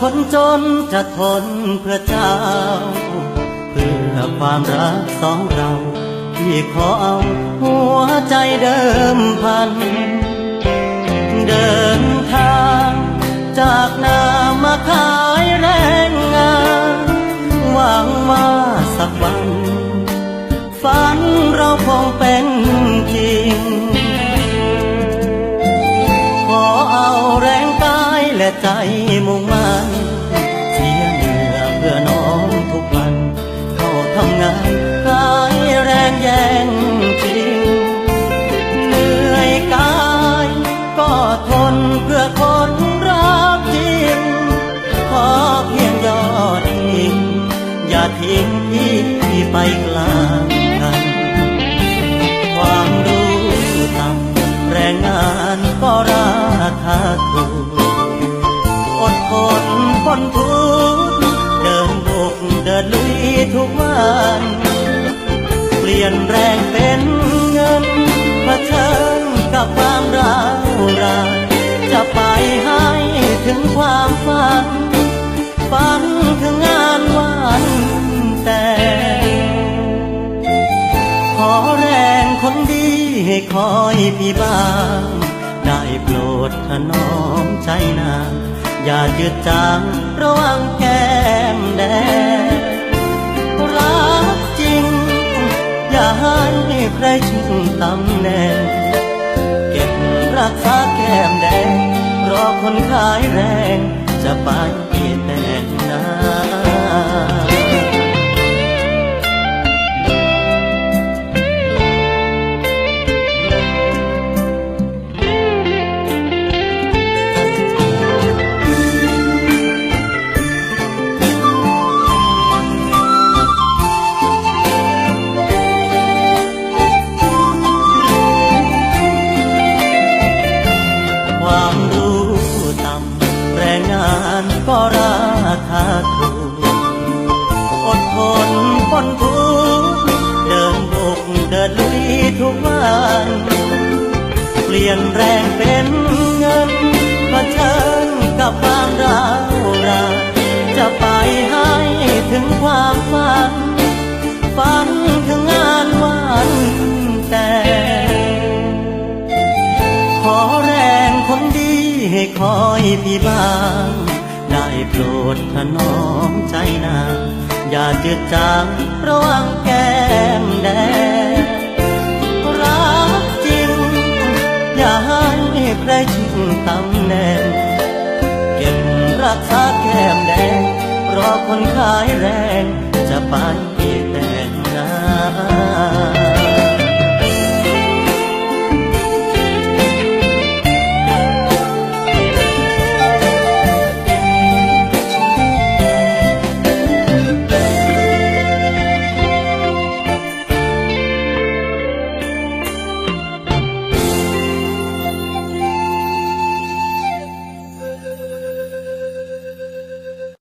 คนจนจะทนเพื่อเจ้า เพื่อความรักสองเรา ที่ขอเอาหัวใจเดิมพัน เดินทางจากนามาขายแรงงานหวังว่าสักวัน ฝันเราคงเป็นจริง ขอเอาแรงกายและใจมุ่ง ทำงานขายแรงแย่งจริงเหนื่อยกายก็ทนเพื่อคนรักจริง ขอเพียงยอดทิ้ง อย่าทิ้งพี่ไปกลางกัน ความรู้ต่ำแรงงานก็ราคาถูก ยนแรงเป็นเงินมาเชิญกับความร้าวรานจะไปให้ถึงความฝัน ฝันถึงงานวันแต่ขอแรงคนดีให้คอยพี่บ้างได้โปรดถนอมใจนางอย่าจืดจางระวังแก้มแดงรัก ใครชิงตำแหน่ง เก็บรักษาแก้มแดง รอคนขายแรง จะไปแต่งนา แรงงานก็ราคาถูกอดทนปนทุกเดินบุกเดินลุยทุกวันเปลี่ยนแรงเป็นเงินมาเชิญกับบาง พี่บ้าง ได้โปรดถนอมใจนางอย่าจืดจางระวังแก้มแดงรักจริง อย่าให้ใครชิงตำแหน่งเก็บรักษาแก้มแดงรอคนขายแรงจะไปแต่งงาน